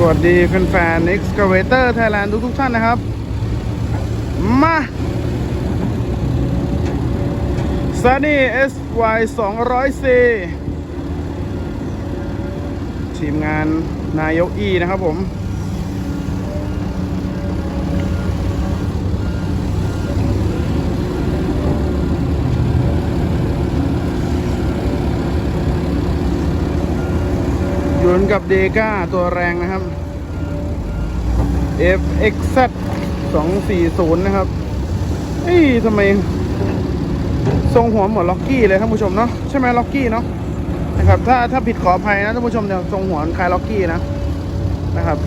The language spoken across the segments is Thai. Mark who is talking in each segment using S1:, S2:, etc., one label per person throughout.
S1: สวัสดีแฟนๆ Excavator Thailand ทุกทุกๆท่านนะครับ มา Sunny SY 200C ทีมงานนายกอีนะครับผม นุนกับเดก้าตัวแรงนะครับ FXZ 240 นะครับเอ้ยทำไม ทรงหัวเหมือนล็อกกี้เลยท่านผู้ชมเนาะใช่ไหมล็อกกี้เนาะนะครับ ถ้าถ้าผิดขออภัยนะท่านผู้ชมเดี๋ยวทรงหัวคล้ายล็อกกี้นะนะครับ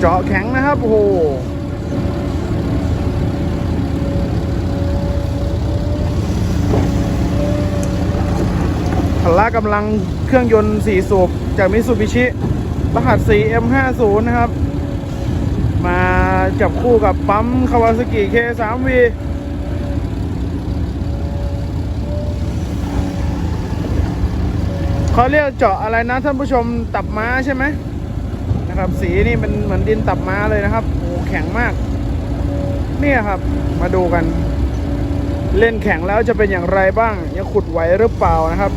S1: เจาะแข็งนะครับ โอ้โห พละ กำลังเครื่องยนต์ 4 สูบจากมิ t ูบิชิรหัส 4M50 นะครับ มาจับคู่กับปั๊มคาวาซากิ K3V เขาเรียกเจาะอะไรนะท่านผู้ชมตับม้าใช่ไหมนะครับ สีนี่เป็นเหมือนดินตับม้าเลยนะครับโอ้แข็งมาก เนี่ยครับมาดูกัน เล่นแข็งแล้วจะเป็นอย่างไรบ้างยังขุดไหวหรือเปล่านะครับ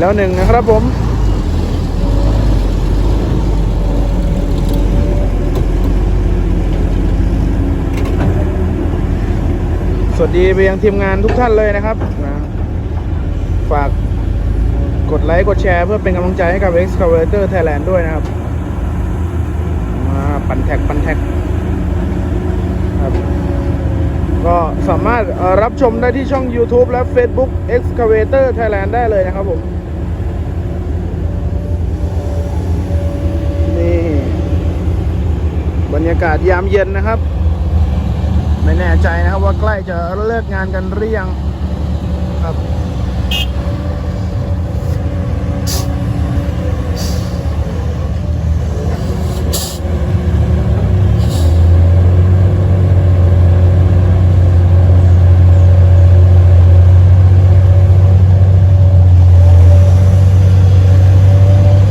S1: แล้วหนึ่งนะครับผมสวัสดีไปยังทีมงานทุกท่านเลยนะครับนะฝากกดไลค์ กดแชร์เพื่อเป็นกำลังใจให้กับ Excavator Thailand ด้วยนะครับ มาปันแท็กปันแท็กครับ ก็สามารถรับชมได้ที่ช่อง YouTube และ Facebook Excavator Thailand ได้เลยนะครับผม นี่ บ รรยากาศยามเย็นนะครับ ไม่แน่ใจนะครับว่าใกล้จะเลิกงานกันหรือยังครับ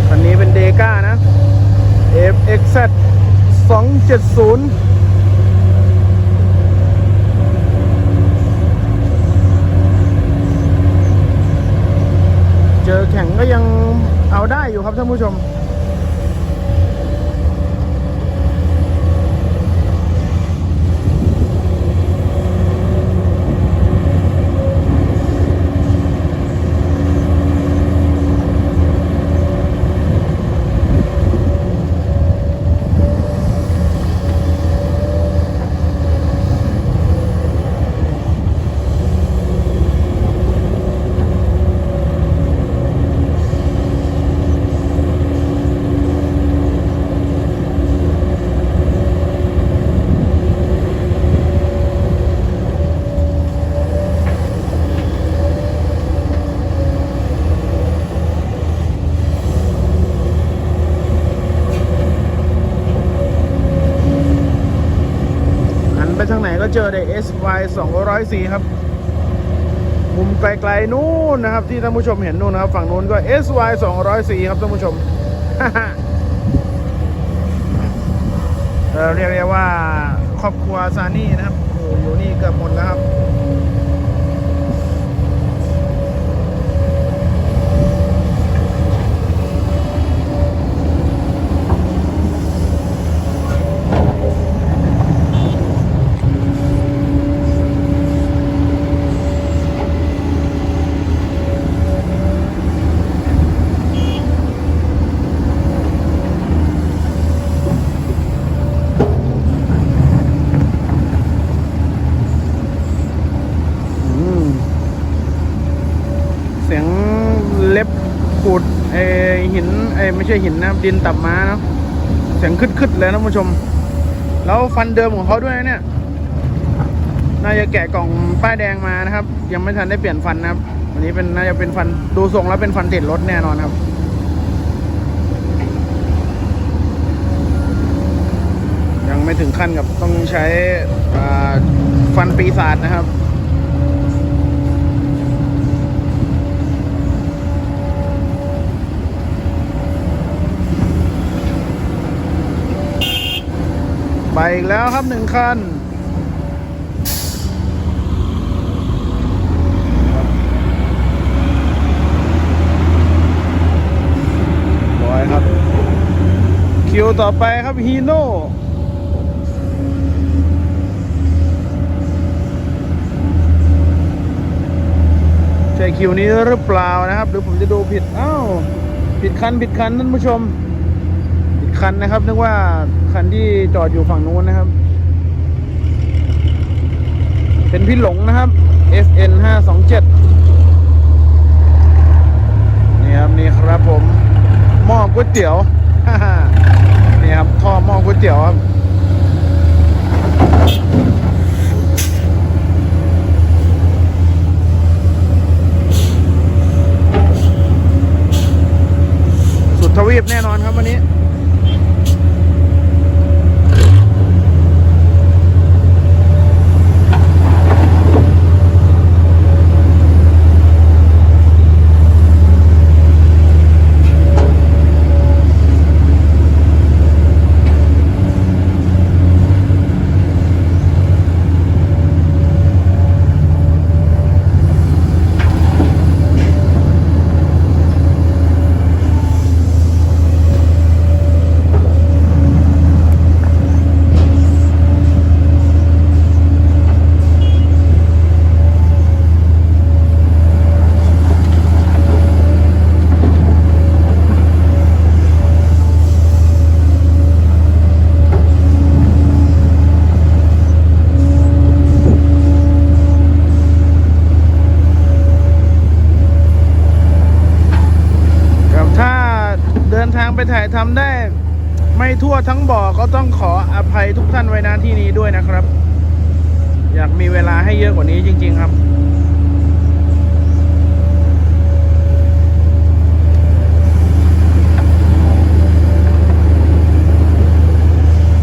S1: คันนี้เป็นเดก้านะ FXZ 270 เจอแข็งก็ยังเอาได้อยู่ครับท่านผู้ชม หั นไปทางไหนก็เจอใน SY 204ครับ มุมไกลๆนู่นนะครับ ที่ท่านผู้ชมเห็นนู่นนะครับ ฝั่งนู้นก็ SY 204ครับท่านผู้ชมเราเรียกว่าครอบครัวซานี่นะครับโอ้อยู่นี่เกือบหมดแล้วครับ ค ไม่ ใช่หินนะครับดินตับม้าเนาะเสียงคึดๆเลยนะผู้ชม แล้วฟันเดิมของเขาด้วยนะเนี่ยน่าจะแกะกล่องป้ายแดงมานะครับ ยังไม่ทันได้เปลี่ยนฟันนะครับอันนี้เป็นน่าจะเป็นฟันดูทรงแล้วเป็นฟันติดรถแน่นอนครับยังไม่ถึงขั้นกับต้องใช้ฟันปีศาจนะครับ ไปอีกแล้วครับหนึ่งคันบอยครับ คิวต่อไปครับฮีโน่ใช่คิวนี้หรือเปล่านะครับ หรือผมจะดูผิด อ้าว ผิดคัน ผิดคันท่านผู้ชม คันนะครับนึกว่าคันที่จอดอยู่ฝั่งนู้นนะครับ เป็นพี่หลงนะครับ FN 527นี่ครับนี่ครับผมหม้อก๋วยเตี๋ยวนี่ครับท่อหม้อก๋วยเตี๋ยวครับสุดทวีปแน่นอนครับวันนี้ ถ่ายทำได้ ไม่ทั่วทั้งบ่อก็ต้องขออภัยทุกท่านไว้ณที่นี้ด้วยนะครับ อยากมีเวลาให้เยอะกว่านี้จริง ๆครับ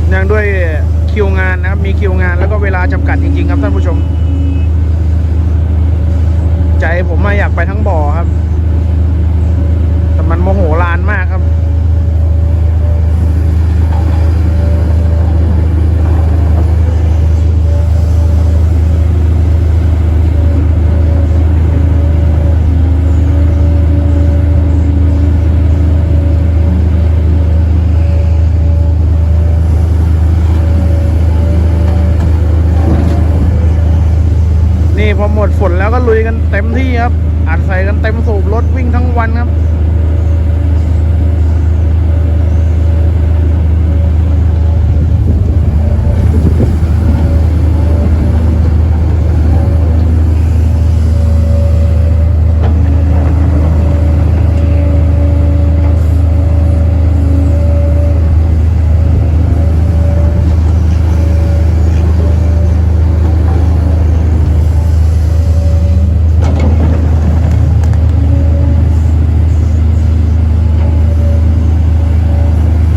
S1: เนื่องด้วยคิวงานนะครับ มีคิวงานแล้วก็เวลาจำกัดจริง ๆ ครับท่านผู้ชม ใจผมมาอยากไปทั้งบ่อครับ แต่มันโมโหลานมากครับ พอหมดฝนแล้วก็ลุยกันเต็มที่ครับอัดใส่กันเต็มสูบรถวิ่งทั้งวันครับ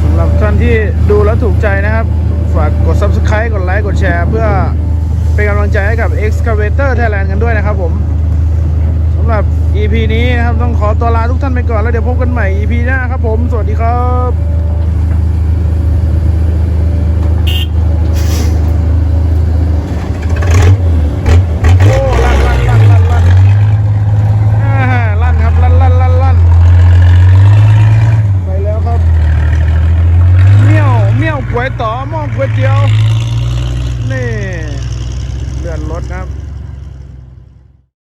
S1: สำหรับท่านที่ดูแล้วถูก ใจนะครับ ฝากกด subscribe กดไลค์กดแชร์เพื่อเป็นกำลังใจให้กับ Excavator Thailand กันด้วยนะครับผมสำหรับ EP นี้นะครับต้องขอตัวลาทุกท่านไปก่อนแล้วเดี๋ยวพบกันใหม่ EP หน้าครับผม สวัสดีครับ